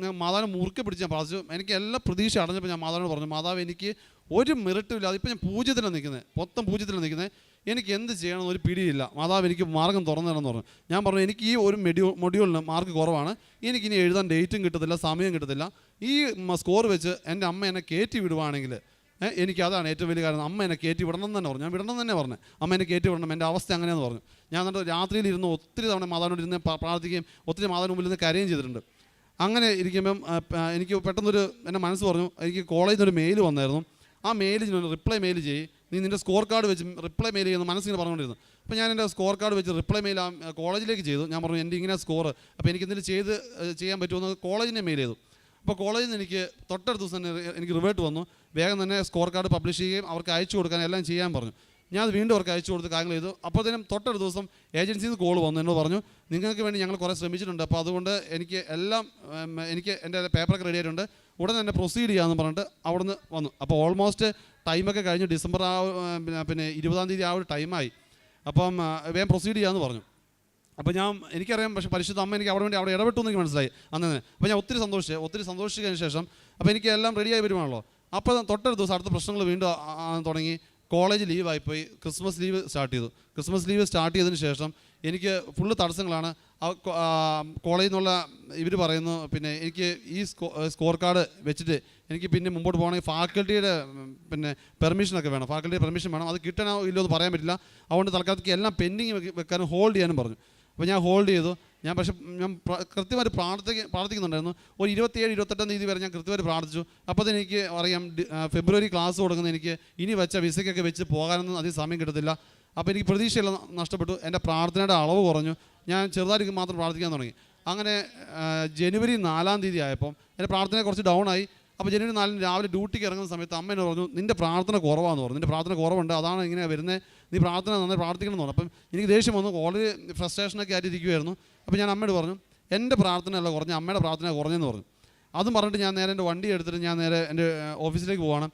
ഞാൻ മാതാവിനെ മുറുക്കെ പിടിച്ച് ഞാൻ പറഞ്ഞു എനിക്ക് എല്ലാ പ്രതീക്ഷ അടഞ്ഞപ്പോൾ ഞാൻ മാതാവിനോട് പറഞ്ഞു മാതാവ് എനിക്ക് ഒരു മെറിറ്റും ഇല്ല അതിപ്പോൾ ഞാൻ പൂജ്യത്തിലാണ് നിൽക്കുന്നത് മൊത്തം പൂജ്യത്തിലാണ് നിൽക്കുന്നത് എനിക്ക് എന്ത് ചെയ്യണമെന്ന് ഒരു പിടിയില്ല. മാതാവ് എനിക്ക് മാർഗം തുറന്നു തരണമെന്ന് പറഞ്ഞു. ഞാൻ പറഞ്ഞു എനിക്ക് ഈ ഒരു മെഡ്യൂ മൊഡ്യൂളിന് മാർക്ക് കുറവാണ്. എനിക്കിനി എഴുതാൻ ഡേറ്റും കിട്ടത്തില്ല സമയം കിട്ടത്തില്ല. ഈ സ്കോർ വെച്ച് എന്റെ അമ്മ എന്നെ കയറ്റി വിടുവാണെങ്കിൽ എനിക്ക് അതാണ് ഏറ്റവും വലിയ കാരണം. അമ്മ എന്നെ കയറ്റി വിടണം തന്നെ പറഞ്ഞു. ഞാൻ വിടണം തന്നെ പറഞ്ഞു. അമ്മ എന്നെ കയറ്റി വിടണം. എന്റെ അവസ്ഥ അങ്ങനെയെന്ന് പറഞ്ഞു. ഞാൻ എന്നിട്ട് രാത്രിയിൽ ഇരുന്ന് ഒത്തിരി തവണ മാതാവിനോട് ഇരുന്ന് പ്രാർത്ഥിക്കുകയും ഒത്തിരി മാതാവിന് മുമ്പിൽ നിന്ന് കരയും ചെയ്തിട്ടുണ്ട്. അങ്ങനെ ഇരിക്കുമ്പം എനിക്ക് പെട്ടെന്നൊരു എന്റെ മനസ്സ് പറഞ്ഞു എനിക്ക് കോളേജിൽ നിന്നൊരു മെയിൽ വന്നായിരുന്നു. ആ മെയിൽ റിപ്ലൈ മെയിൽ ചെയ്യ്. നീ നിന്റെ സ്കോർ കാർഡ് വെച്ച് റിപ്ലൈ മെയിൽ ചെയ്യുന്ന മനസ്സിങ്ങനെ പറഞ്ഞുകൊണ്ടിരുന്നു. അപ്പോൾ ഞാൻ എന്റെ സ്കോർ കാർഡ് വെച്ച് റിപ്ലൈ മെയിൽ ആ കോളേജിലേക്ക് ചെയ്തു. ഞാൻ പറഞ്ഞു എന്റെ ഇങ്ങനെ സ്കോർ അപ്പോൾ എനിക്ക് എന്തെങ്കിലും ചെയ്ത് ചെയ്യാൻ പറ്റുമെന്ന് കോളേജിനെ മെയിൽ ചെയ്തു. അപ്പോൾ കോളേജിൽ നിന്ന് എനിക്ക് തൊട്ടടുത്ത ദിവസം തന്നെ എനിക്ക് റിവേർട്ട് വന്നു. വേഗം തന്നെ സ്കോർ കാർഡ് പബ്ലിഷ് ചെയ്യുകയും അവർക്ക് അയച്ചു കൊടുക്കാൻ എല്ലാം ചെയ്യാൻ പറഞ്ഞു. ഞാൻ അത് വീണ്ടും അവർക്ക് അയച്ചു കൊടുത്ത് കാര്യങ്ങൾ ചെയ്തു. അപ്പോഴത്തേനും തൊട്ടടുത്ത ദിവസം ഏജൻസിയിൽ നിന്ന് കോൾ വന്നു. എന്നോട് പറഞ്ഞു നിങ്ങൾക്ക് വേണ്ടി ഞങ്ങൾ കുറേ ശ്രമിച്ചിട്ടുണ്ട്. അപ്പോൾ അതുകൊണ്ട് എനിക്ക് എല്ലാം എനിക്ക് എന്റെ പേപ്പറൊക്കെ റെഡി ആയിട്ടുണ്ട്. ഉടൻ തന്നെ പ്രൊസീഡ് ചെയ്യാമെന്ന് പറഞ്ഞിട്ട് അവിടുന്ന് വന്നു. അപ്പോൾ ഓൾമോസ്റ്റ് ടൈമൊക്കെ കഴിഞ്ഞ് ഡിസംബർ ആ പിന്നെ ഇരുപതാം തീയതി ആ ഒരു ടൈമായി അപ്പം വേഗം പ്രൊസീഡ് ചെയ്യാമെന്ന് പറഞ്ഞു. അപ്പോൾ ഞാൻ എനിക്കറിയാം പക്ഷേ പരിശുദ്ധ അമ്മ എനിക്ക് അവിടെ വേണ്ടി അവിടെ ഇടപെട്ടു എന്ന് എനിക്ക് മനസ്സിലായി അന്ന് അപ്പോൾ ഞാൻ ഒത്തിരി സന്തോഷിച്ച് ഒത്തിരി സന്തോഷിച്ചതിന് ശേഷം അപ്പോൾ എനിക്ക് എല്ലാം റെഡിയായി വരുവാണല്ലോ. അപ്പോൾ തൊട്ടടുത്ത ദിവസം അടുത്ത പ്രശ്നങ്ങൾ വീണ്ടും തുടങ്ങി. കോളേജ് ലീവായിപ്പോയി ക്രിസ്മസ് ലീവ് സ്റ്റാർട്ട് ചെയ്തു. ക്രിസ്മസ് ലീവ് സ്റ്റാർട്ട് ചെയ്തതിന് ശേഷം എനിക്ക് ഫുള്ള് തടസ്സങ്ങളാണ്. കോളേജിൽ നിന്നുള്ള ഇവർ പറയുന്നു പിന്നെ എനിക്ക് ഈ സ്കോ സ്കോർ കാർഡ് വെച്ചിട്ട് എനിക്ക് പിന്നെ മുമ്പോട്ട് പോകണമെങ്കിൽ ഫാക്കൽറ്റിയുടെ പിന്നെ പെർമിഷനൊക്കെ വേണം. ഫാക്കൽറ്റിയുടെ പെർമിഷൻ വേണം. അത് കിട്ടണോ ഇല്ലയോ എന്ന് പറയാൻ പറ്റില്ല. അതുകൊണ്ട് തൽക്കാലത്തേക്ക് എല്ലാം പെൻഡിങ് വെക്കാനും ഹോൾഡ് ചെയ്യാനും പറഞ്ഞു. അപ്പോൾ ഞാൻ ഹോൾഡ് ചെയ്തു. ഞാൻ പക്ഷെ ഞാൻ കൃത്യമായിട്ട് പ്രാർത്ഥിക്ക പ്രാർത്ഥിക്കുന്നുണ്ടായിരുന്നു. ഒരു ഇരുപത്തിയേഴ് ഇരുപത്തെട്ടാം തീയതി വരെ ഞാൻ കൃത്യമായിട്ട് പ്രാർത്ഥിച്ചു. അപ്പോൾ തന്നെ എനിക്ക് അറിയാം ഫെബ്രുവരി ക്ലാസ് കൊടുക്കുന്ന എനിക്ക് ഇനി വെച്ച വിസയ്ക്കൊക്കെ വെച്ച് പോകാനൊന്നും അധികം സമയം കിട്ടത്തില്ല. അപ്പോൾ എനിക്ക് പ്രതീക്ഷയെല്ലാം നഷ്ടപ്പെട്ടു. എന്റെ പ്രാർത്ഥനയുടെ അളവ് കുറഞ്ഞു. ഞാൻ ചെറുതായിട്ട് മാത്രം പ്രാർത്ഥിക്കാൻ തുടങ്ങി. അങ്ങനെ ജനുവരി നാലാം തീയതി ആയപ്പം എന്റെ പ്രാർത്ഥന കുറച്ച് ഡൗൺ ആയി. അപ്പോൾ ജനുവരി നാലിന് രാവിലെ ഡ്യൂട്ടിക്ക് ഇറങ്ങുന്ന സമയത്ത് അമ്മ എന്നോട് പറഞ്ഞു നിന്റെ പ്രാർത്ഥന കുറവാന്ന് പറഞ്ഞു. നിന്റെ പ്രാർത്ഥന കുറവുണ്ട്. അതാണ് ഇങ്ങനെ വരുന്നത് നീ പ്രാർത്ഥന നന്നായി പ്രാർത്ഥിക്കണം എന്ന് പറഞ്ഞു. അപ്പം എനിക്ക് ദേഷ്യം വന്നു ഓൾറെഡി ഫ്രസ്ട്രേഷനൊക്കെ ആയിട്ട് ഇരിക്കുമായിരുന്നു അപ്പോൾ ഞാൻ അമ്മയോട് പറഞ്ഞു എന്റെ പ്രാർത്ഥനയല്ല കുറഞ്ഞ അമ്മയുടെ പ്രാർത്ഥന കുറഞ്ഞെന്ന് പറഞ്ഞു. അതും പറഞ്ഞിട്ട് ഞാൻ നേരെ എന്റെ വണ്ടി എടുത്തിട്ട് ഞാൻ നേരെ എന്റെ ഓഫീസിലേക്ക് പോവാണ്.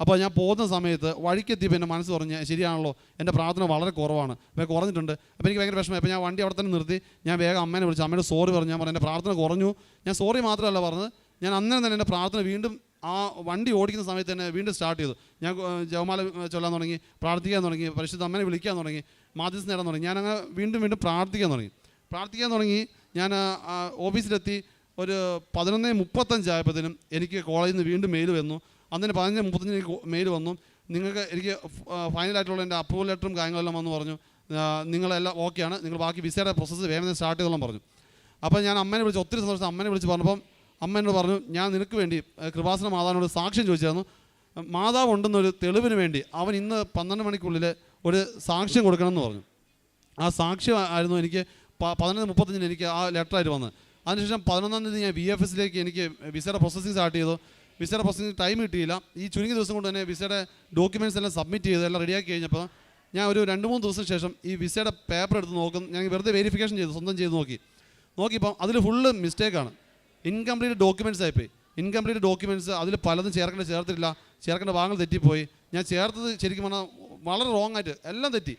അപ്പോൾ ഞാൻ പോകുന്ന സമയത്ത് വഴിക്കെത്തിയപ്പോൾ എന്റെ മനസ്സ് പറഞ്ഞ് ശരിയാണല്ലോ എന്റെ പ്രാർത്ഥന വളരെ കുറവാണ് അപ്പോൾ കുറഞ്ഞിട്ടുണ്ട്. അപ്പോൾ എനിക്ക് ഭയങ്കര വിഷമമായി. അപ്പോൾ ഞാൻ വണ്ടി അവിടെ തന്നെ നിർത്തി. ഞാൻ വേഗം അമ്മേനെ വിളിച്ചു അമ്മയുടെ സോറി പറഞ്ഞു. ഞാൻ പറഞ്ഞു എന്റെ പ്രാർത്ഥന കുറഞ്ഞു. ഞാൻ സോറി മാത്രമല്ല പറഞ്ഞത് ഞാൻ അന്നേരം തന്നെ എന്റെ പ്രാർത്ഥന വീണ്ടും ആ വണ്ടി ഓടിക്കുന്ന സമയത്ത് തന്നെ വീണ്ടും സ്റ്റാർട്ട് ചെയ്തു. ഞാൻ ജവമാല ചൊല്ലാൻ തുടങ്ങി പ്രാർത്ഥിക്കാൻ തുടങ്ങി പരിശുദ്ധ അമ്മനെ വിളിക്കാൻ തുടങ്ങി മാധ്യസ്ഥ നേടാൻ തുടങ്ങി. ഞാൻ അങ്ങനെ വീണ്ടും വീണ്ടും പ്രാർത്ഥിക്കാൻ തുടങ്ങി. പ്രാർത്ഥിക്കാൻ തുടങ്ങി ഞാൻ ഓഫീസിലെത്തി. ഒരു പതിനൊന്ന് മുപ്പത്തഞ്ചായപ്പോഴത്തേനും എനിക്ക് കോളേജിൽ നിന്ന് വീണ്ടും മെയിൽ വന്നു. അന്നിന് പതിനഞ്ച് മുപ്പത്തഞ്ചിന് എനിക്ക് മെയിൽ വന്നു. നിങ്ങൾക്ക് എനിക്ക് ഫൈനലായിട്ടുള്ള എന്റെ അപ്രൂവൽ ലെറ്ററും കാര്യങ്ങളെല്ലാം വന്നു പറഞ്ഞു. നിങ്ങളെല്ലാം ഓക്കെയാണ് നിങ്ങൾ ബാക്കി വിസയുടെ പ്രോസസ്സ് വേഗം സ്റ്റാർട്ട് ചെയ്തോളം പറഞ്ഞു. അപ്പോൾ ഞാൻ അമ്മേനെ വിളിച്ച് ഒത്തിരി സന്തോഷം. അമ്മേനെ വിളിച്ച് പറഞ്ഞപ്പം അമ്മ എന്നോട് പറഞ്ഞു ഞാൻ നിനക്ക് വേണ്ടി കൃപാസന മാതാവിനോട് സാക്ഷ്യം ചോദിച്ചായിരുന്നു. മാതാവ് ഉണ്ടെന്നൊരു തെളിവിന് വേണ്ടി അവൻ ഇന്ന് പന്ത്രണ്ട് മണിക്കുള്ളിൽ ഒരു സാക്ഷ്യം കൊടുക്കണമെന്ന് പറഞ്ഞു. ആ സാക്ഷ്യം ആയിരുന്നു എനിക്ക് പതിനൊന്ന് മുപ്പത്തഞ്ചിന് എനിക്ക് ആ ലെറ്ററായിട്ട് വന്നത്. അതിനുശേഷം പതിനൊന്നാം തീയതി ഞാൻ വി എഫ് എസിലേക്ക് എനിക്ക് വിസയുടെ പ്രോസസ്സിംഗ് സ്റ്റാർട്ട് ചെയ്തു. വിസയുടെ പ്രോസസ്സിംഗ് ടൈം കിട്ടിയില്ല. ഈ ചുരുങ്ങിയ ദിവസം കൊണ്ട് തന്നെ വിസയുടെ ഡോക്യുമെന്റ്സ് എല്ലാം സബ്മിറ്റ് ചെയ്ത് എല്ലാം റെഡിയാക്കി കഴിഞ്ഞപ്പോൾ ഞാൻ ഒരു രണ്ട് മൂന്ന് ദിവസം ശേഷം ഈ വിസയുടെ പേപ്പർ എടുത്ത് നോക്കും. ഞാൻ വെറുതെ വെരിഫിക്കേഷൻ ചെയ്തു സ്വന്തം ചെയ്ത് നോക്കി. നോക്കിയപ്പം അതിൽ ഫുള്ള് മിസ്റ്റേക്കാണ് ഇൻകംപ്ലീറ്റ് ഡോക്യുമെന്റ്സ് ആയിപ്പോയി. ഇൻകംപ്ലീറ്റ് ഡോക്യുമെന്റ്സ് അതിൽ പലതും ചേർക്കേണ്ട ചേർത്തിട്ടില്ല. ചേർക്കേണ്ട ഭാഗങ്ങൾ തെറ്റിപ്പോയി. ഞാൻ ചേർത്തത് ശരിക്കും പറഞ്ഞാൽ വളരെ റോങ് ആയിട്ട് എല്ലാം തെറ്റി.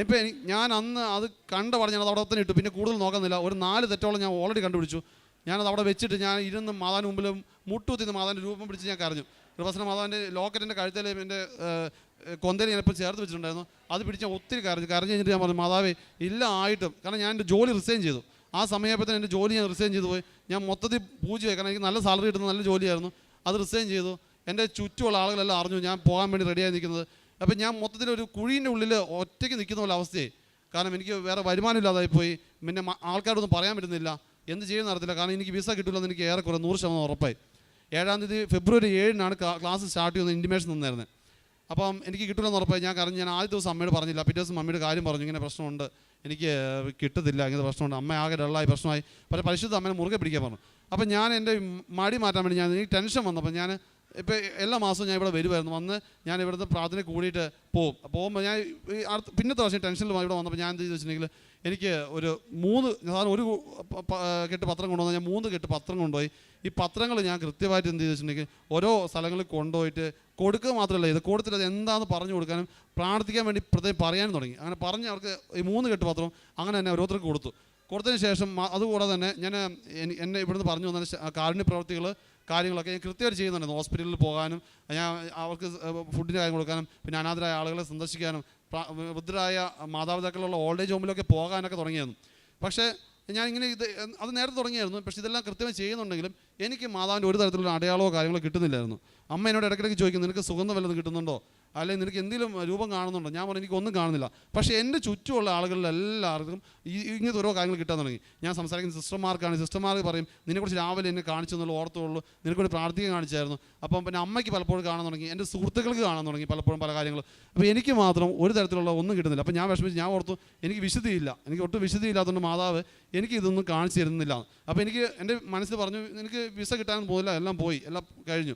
ഇപ്പം ഞാൻ അന്ന് അത് കണ്ട ഞാൻ അത് അവിടെ തന്നെ ഇട്ടു. പിന്നെ കൂടുതൽ നോക്കുന്നില്ല ഒരു നാല് തെറ്റോളം ഞാൻ ഓൾറെഡി കണ്ടുപിടിച്ചു. ഞാനത് അവിടെ വെച്ചിട്ട് ഞാൻ ഇരുന്ന് മാതാവിന് മുമ്പിൽ മുട്ടുകുത്തിന്ന് മാതാവിന്റെ രൂപം പിടിച്ച് ഞാൻ കരഞ്ഞു. കൃപസന മാതാവിന്റെ ലോക്കറ്റിന്റെ കഴുത്തിൽ എന്റെ കൊന്തയിൽ ഞാനിപ്പോൾ ചേർത്ത് വെച്ചിട്ടുണ്ടായിരുന്നു. അത് പിടിച്ച് ഞാൻ ഒത്തിരി കരഞ്ഞു. കരഞ്ഞ് കഴിഞ്ഞിട്ട് ഞാൻ പറഞ്ഞു മാതാവേ ഇല്ല ആയിട്ടും. കാരണം ഞാൻ എന്റെ ജോലി റിസൈൻ ചെയ്തു. ആ സമയപ്പത്തിന് എന്റെ ജോലി ഞാൻ റിസൈൻ ചെയ്തു പോയി. ഞാൻ മൊത്തത്തിൽ പൂജ്യമായി കാരണം എനിക്ക് നല്ല സാലറി കിട്ടുന്ന നല്ല ജോലിയായിരുന്നു. അത് റിസൈൻ ചെയ്തു. എന്റെ ചുറ്റുമുള്ള ആളുകളെല്ലാം അറിഞ്ഞു ഞാൻ പോകാൻ വേണ്ടി റെഡിയായി നിൽക്കുന്നത്. അപ്പം ഞാൻ മൊത്തത്തിൽ ഒരു കുഴീന്റെ ഉള്ളിൽ ഒറ്റയ്ക്ക് നിൽക്കുന്ന പോലെ അവസ്ഥയായി. കാരണം എനിക്ക് വേറെ വരുമാനം ഇല്ലാതായി പോയി. പിന്നെ ആൾക്കാരൊന്നും പറയാൻ പറ്റുന്നില്ല. എന്ത് ചെയ്യുന്ന അറിയത്തില്ല. കാരണം എനിക്ക് വിസ കിട്ടില്ലെന്ന് എനിക്ക് ഏറെക്കുറെ നൂറ് ശതമാനം ഉറപ്പായി. ഏഴാം തീയതി ഫെബ്രുവരി ഏഴിനാണ് ക്ലാസ് സ്റ്റാർട്ട് ചെയ്യുന്നത്. ഇന്റിമേഷൻ തന്നായിരുന്നത് അപ്പം എനിക്ക് കിട്ടില്ലെന്ന് ഉറപ്പായി. ഞാൻ കാരണം ഞാൻ ആദ്യ ദിവസം അമ്മയോട് പറഞ്ഞില്ല. പിറ്റേ ദിവസം അമ്മയുടെ കാര്യം പറഞ്ഞു. ഇങ്ങനെ പ്രശ്നമുണ്ട്. എനിക്ക് കിട്ടത്തില്ല. ഇങ്ങനെ പ്രശ്നമുണ്ട്. അമ്മ ആകെ ഡള്ളായി പ്രശ്നമായി. പക്ഷേ പരിശുദ്ധ അമ്മനെ മുറുകെ പിടിക്കാൻ പറഞ്ഞു. അപ്പം ഞാൻ എന്റെ മടി മാറ്റാൻ വേണ്ടി ഞാൻ എനിക്ക് ടെൻഷൻ വന്നപ്പോൾ ഞാൻ ഇപ്പോൾ എല്ലാ മാസവും ഞാൻ ഇവിടെ വരുമായിരുന്നു വന്ന് ഞാൻ ഇവിടുത്തെ പ്രാർത്ഥന കൂടിയിട്ട് പോകും പോകുമ്പോൾ ഞാൻ പിന്നത്തെ വർഷം ടെൻഷനിൽ ഇവിടെ വന്നപ്പോൾ ഞാൻ എന്ത് ചെയ്തു വെച്ചിട്ടുണ്ടെങ്കിൽ എനിക്ക് ഒരു മൂന്ന് സാധാരണ ഒരു കെട്ട് പത്രം കൊണ്ടുവന്നാൽ ഞാൻ മൂന്ന് കെട്ട് പത്രം കൊണ്ടുപോയി. ഈ പത്രങ്ങൾ ഞാൻ കൃത്യമായിട്ട് എന്ത് ചെയ്തു ഓരോ സ്ഥലങ്ങളിൽ കൊണ്ടുപോയിട്ട് കൊടുക്കുക മാത്രമല്ല ഇത് കൊടുത്തിട്ട് അത് എന്താണെന്ന് പറഞ്ഞു കൊടുക്കാനും പ്രാർത്ഥിക്കാൻ വേണ്ടി പ്രത്യേകം പറയാനും തുടങ്ങി. അങ്ങനെ പറഞ്ഞ് അവർക്ക് ഈ മൂന്ന് കെട്ട് പത്രം അങ്ങനെ തന്നെ ഓരോരുത്തർക്ക് കൊടുത്തു. കൊടുത്തതിന് ശേഷം അതുകൂടാതെ തന്നെ ഞാൻ എനി- എന്നെ ഇവിടുന്ന് പറഞ്ഞു തന്നെ കാരുണ്യ പ്രവർത്തികൾ കാര്യങ്ങളൊക്കെ ഞാൻ കൃത്യമായിട്ട് ചെയ്യുന്നുണ്ട്. ഹോസ്പിറ്റലിൽ പോകാനും ഞാൻ അവർക്ക് ഫുഡിന്റെ കാര്യം കൊടുക്കാനും പിന്നെ അനാഥരായ ആളുകളെ സന്ദർശിക്കാനും വൃദ്ധരായ മാതാപിതാക്കളുള്ള ഓൾഡ് ഏജ് ഹോമിലൊക്കെ പോകാനൊക്കെ തുടങ്ങിയായിരുന്നു പക്ഷേ ഞാൻ ഇങ്ങനെ ഇത് അത് നേരത്തെ തുടങ്ങിയായിരുന്നു. പക്ഷേ ഇതെല്ലാം കൃത്യമായി ചെയ്യുന്നുണ്ടെങ്കിലും എനിക്ക് മാതാവിന്റെ ഒരു തരത്തിലുള്ള അടയാളമോ കാര്യങ്ങളോ കിട്ടുന്നില്ലായിരുന്നു. അമ്മ എന്നോട് ഇടയ്ക്കിടയ്ക്ക് ചോദിക്കും നിനക്ക് സുഗന്ധം വല്ലതും കിട്ടുന്നുണ്ടോ? അല്ലെങ്കിൽ നിനക്ക് എന്തെങ്കിലും രൂപം കാണുന്നുണ്ടോ? ഞാൻ പറഞ്ഞു എനിക്കൊന്നും കാണുന്നില്ല. പക്ഷേ എന്റെ ചുറ്റുമുള്ള ആളുകളിലെല്ലാവർക്കും ഈ ഇങ്ങനത്തെ ഓരോ കാര്യങ്ങൾ കിട്ടാൻ തുടങ്ങി. ഞാൻ സംസാരിക്കുന്ന സിസ്റ്റർമാർക്കാണ്. സിസ്റ്റർമാർ പറയും നിന്നെക്കുറിച്ച് രാവിലെ എന്നെ കാണിച്ചു എന്നുള്ള ഓർത്തുള്ളൂ നിനക്കൊരു പ്രാർത്ഥിക്കാൻ കാണിച്ചായിരുന്നു. അപ്പം പിന്നെ അമ്മയ്ക്ക് പലപ്പോഴും കാണാൻ തുടങ്ങി. എന്റെ സുഹൃത്തുക്കൾക്ക് കാണാൻ തുടങ്ങി പലപ്പോഴും പല കാര്യങ്ങൾ അപ്പോൾ എനിക്ക് മാത്രം ഒരു തരത്തിലുള്ള ഒന്നും കിട്ടുന്നില്ല. അപ്പോൾ ഞാൻ വിഷമിച്ച് ഞാൻ ഓർത്തു എനിക്ക് വിശുദ്ധിയില്ല. എനിക്ക് ഒട്ടും വിശുദ്ധിയില്ലാത്തതുകൊണ്ട് മാതാവ് എനിക്ക് ഇതൊന്നും കാണിച്ചു തരുന്നില്ല. അപ്പോൾ എനിക്ക് എന്റെ മനസ്സിൽ പറഞ്ഞു എനിക്ക് വിസ കിട്ടാൻ പോകില്ല എല്ലാം പോയി. എല്ലാം കഴിഞ്ഞു.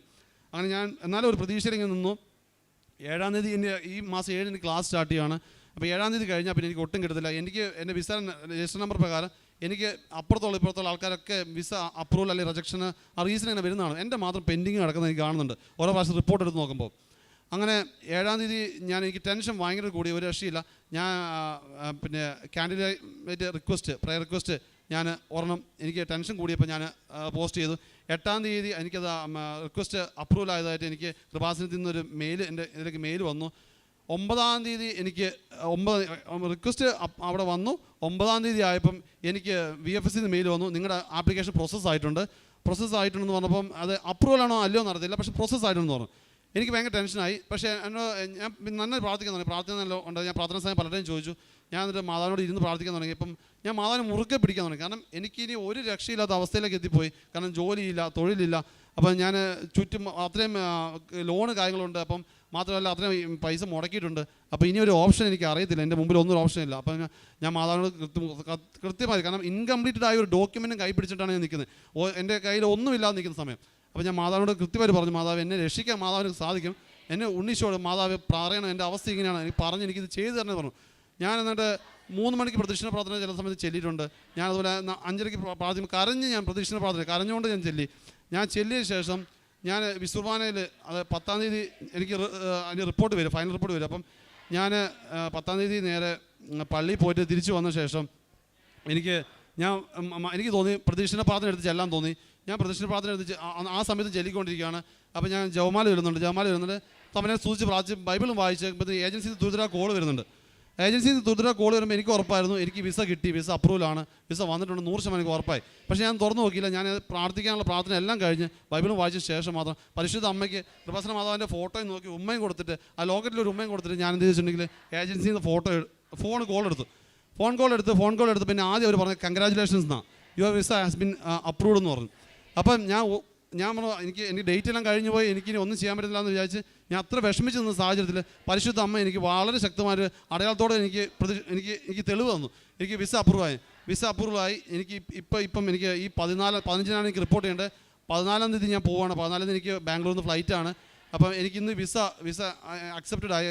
അങ്ങനെ ഞാൻ എന്നാലും ഒരു പ്രതീക്ഷയിൽ ഇങ്ങനെ നിന്നു. ഏഴാം തീയതി എന്റെ ഈ മാസം ഏഴിന് ക്ലാസ് സ്റ്റാർട്ട് ചെയ്യുകയാണ് അപ്പോൾ ഏഴാം തീയതി കഴിഞ്ഞാൽ പിന്നെ എനിക്ക് ഒട്ടും കിട്ടത്തില്ല. എനിക്ക് എന്റെ വിസ രജിസ്റ്റർ നമ്പർ പ്രകാരം എനിക്ക് അപ്പുറത്തുള്ള ഇപ്പുറത്തുള്ള ആൾക്കാരൊക്കെ വിസ അപ്രൂവൽ അല്ലെങ്കിൽ റിജക്ഷന് ആ റീസൺ ഇങ്ങനെ വരുന്നതാണ്. എന്റെ മാത്രം പെൻഡിങ് നടക്കുന്നത് എനിക്ക് കാണുന്നുണ്ട്. ഓരോ പ്രാവശ്യം റിപ്പോർട്ട് എടുത്ത് നോക്കുമ്പോൾ അങ്ങനെ ഏഴാം തീയതി ഞാൻ എനിക്ക് ടെൻഷൻ ഭയങ്കര കൂടി. ഒരു രക്ഷയില്ല. ഞാൻ പിന്നെ കാൻഡിഡേറ്റ് റിക്വസ്റ്റ് പ്രയർ റിക്വസ്റ്റ് ഞാൻ ഒരെണ്ണം എനിക്ക് ടെൻഷൻ കൂടിയപ്പോൾ ഞാൻ പോസ്റ്റ് ചെയ്തു. എട്ടാം തീയതി എനിക്കത് റിക്വസ്റ്റ് അപ്രൂവൽ ആയതായിട്ട് എനിക്ക് കൃപാസനത്തിൽ നിന്നൊരു മെയിൽ എന്റെ ഇതിലേക്ക് മെയിൽ വന്നു. ഒമ്പതാം തീയതി എനിക്ക് ഒമ്പത് റിക്വസ്റ്റ് അവിടെ വന്നു. ഒമ്പതാം തീയതി ആയപ്പം എനിക്ക് വി എഫ് എസ് മെയിൽ വന്നു. നിങ്ങളുടെ ആപ്ലിക്കേഷൻ പ്രോസസ്സായിട്ടുണ്ട് പ്രോസസ്സായിട്ടുണ്ടെന്ന് പറഞ്ഞപ്പം അത് അപ്രൂവൽ ആണോ അല്ലയോ എന്ന് അറിയത്തില്ല പക്ഷേ പ്രോസസ്സായിട്ടുണ്ടെന്ന് പറഞ്ഞു. എനിക്ക് ഭയങ്കര ടെൻഷനായി. പക്ഷേ എന്നോട് ഞാൻ നന്നായി പ്രാർത്ഥിക്കാൻ തുടങ്ങി. പ്രാർത്ഥന നല്ല ഉണ്ട്. ഞാൻ പ്രാർത്ഥന സമയം പലരുടെയും ചോദിച്ചു. ഞാൻ എന്നിട്ട് മാതാവിനോട് ഇരുന്ന് പ്രാർത്ഥിക്കാൻ തുടങ്ങി. ഇപ്പം ഞാൻ മാതാവിനെ മുറുക്കെ പിടിക്കാൻ തുടങ്ങി. കാരണം എനിക്ക് ഇനി ഒരു രക്ഷയില്ലാത്ത അവസ്ഥയിലേക്ക് എത്തിപ്പോയി. കാരണം ജോലിയില്ല തൊഴിലില്ല. അപ്പം ഞാൻ ചുറ്റും അത്രയും ലോണ് കാര്യങ്ങളുണ്ട്. അപ്പം മാത്രമല്ല അത്രയും പൈസ മുടക്കിയിട്ടുണ്ട്. അപ്പോൾ ഇനി ഒരു ഓപ്ഷൻ എനിക്ക് അറിയത്തില്ല. എന്റെ മുമ്പിൽ ഒന്നും ഓപ്ഷൻ ഇല്ല. അപ്പം ഞാൻ- മാതാവിനോട് കൃത്യം കൃത്യമായി കാരണം ഇൻകംപ്ലീറ്റഡ് ആയ ഒരു ഡോക്യുമെന്റും കൈ പിടിച്ചിട്ടാണ് ഞാൻ നിൽക്കുന്നത്. എന്റെ കയ്യിൽ ഒന്നുമില്ലാതെ നിൽക്കുന്ന സമയം. അപ്പോൾ ഞാൻ മാതാവിനോട് കൃത്യമായിട്ട് പറഞ്ഞു മാതാവ് എന്നെ രക്ഷിക്കാൻ മാതാവിന് സാധിക്കും. എന്നെ ഉണ്ണീശോട് മാതാവ് പറയണം. എന്റെ അവസ്ഥ ഇങ്ങനെയാണ്. എനിക്ക് പറഞ്ഞ് എനിക്കിത് ചെയ്തു തരണം പറഞ്ഞു. ഞാൻ എന്നിട്ട് മൂന്ന് മണിക്ക് പ്രദക്ഷിണ പ്രാർത്ഥന ചില സമയത്ത് ചെല്ലിയിട്ടുണ്ട്. ഞാൻ അതുപോലെ അഞ്ചരയ്ക്ക് പ്രാർത്ഥിക്കും കരഞ്ഞ് ഞാൻ പ്രദക്ഷിണ പ്രാർത്ഥന കരഞ്ഞുകൊണ്ട് ഞാൻ ചെല്ലി. ഞാൻ ചെല്ലിയ ശേഷം ഞാൻ വിശ്വബാനയിൽ അത് പത്താം തീയതി എനിക്ക് അതിന് റിപ്പോർട്ട് വരും ഫൈനൽ റിപ്പോർട്ട് വരും. അപ്പം ഞാൻ പത്താം തീയതി നേരെ പള്ളിയിൽ പോയിട്ട് തിരിച്ചു വന്ന ശേഷം എനിക്ക് ഞാൻ എനിക്ക് തോന്നി പ്രദക്ഷിണ പ്രാർത്ഥന എടുത്ത് ചെല്ലാൻ തോന്നി. ഞാൻ പ്രദക്ഷിണ പ്രാർത്ഥന എടുത്ത് ആ- സമയത്ത് ചെല്ലിക്കൊണ്ടിരിക്കുകയാണ് അപ്പോൾ ഞാൻ ജവമാല വരുന്നുണ്ട്. ജവമാല വരുന്നുണ്ട്. തമ്മനെ സൂചിച്ച് പ്രാർത്ഥിച്ച് ബൈബിളും വായിച്ച് ഏജൻസി തുരിതര കോൾ വരുന്നുണ്ട്. ഏജൻസി തുരിതര കോൾ വരുമ്പോൾ എനിക്ക് ഉറപ്പായിരുന്നു. എനിക്ക് വിസ കിട്ടി. വിസ അപ്രൂവലാണ് വിസ വന്നിട്ടുണ്ട്. നൂറ് ശതമാനം എനിക്ക് ഉറപ്പായി. പക്ഷേ ഞാൻ തുറന്നു നോക്കിയില്ല. ഞാൻ പ്രാർത്ഥിക്കാനുള്ള പ്രാർത്ഥന എല്ലാം കഴിഞ്ഞ് ബൈബിളും വായിച്ച ശേഷം മാത്രം പരിശുദ്ധ അമ്മയ്ക്ക് കൃപാസന മാതാവിന്റെ ഫോട്ടോയും നോക്കി ഉമ്മയും കൊടുത്തിട്ട് ആ ലോക്കറ്റിൽ ഒരു ഉമ്മയും കൊടുത്തിട്ട് ഞാൻ എന്ത് ചെയ്തിട്ടുണ്ടെങ്കിൽ ഏജൻസിയിൽ നിന്ന് ഫോട്ടോ ഫോൺ കോൾ എടുത്തു. ഫോൺ കോൾ എടുത്ത് ഫോൺ കോൾ എടുത്ത് പിന്നെ ആദ്യം അവർ പറഞ്ഞു കൺഗ്രാചുലേഷൻസ് എന്നാണ് your visa has been approved എന്ന് പറഞ്ഞു. അപ്പം ഞാൻ ഞാൻ എനിക്ക് എനിക്ക് ഡേറ്റ് എല്ലാം കഴിഞ്ഞു പോയി എനിക്ക് ഇനി ഒന്നും ചെയ്യാൻ പറ്റില്ല എന്ന് വിചാരിച്ച് ഞാൻ അത്ര വിഷമിച്ച് നിന്ന സാഹചര്യത്തിൽ പരിശുദ്ധ അമ്മ എനിക്ക് വളരെ ശക്തമായൊരു അടയാളത്തോടെ എനിക്ക് പ്രതി എനിക്ക് എനിക്ക് തെളിവ് തന്നു. എനിക്ക് വിസ അപ്രൂവായി. വിസ അപ്രൂവായി. എനിക്ക് ഇപ്പം ഇപ്പം എനിക്ക് ഈ പതിനാല് പതിനഞ്ചിനാണ് എനിക്ക് റിപ്പോർട്ട് ചെയ്യേണ്ടത്. പതിനാലാം തീയതി ഞാൻ പോവുകയാണ്. പതിനാലാം തീയതി എനിക്ക് ബാംഗ്ലൂരിൽ നിന്ന് ഫ്ലൈറ്റാണ് അപ്പം എനിക്ക് ഇന്ന് വിസ വിസ അക്സെപ്റ്റഡ് ആയി.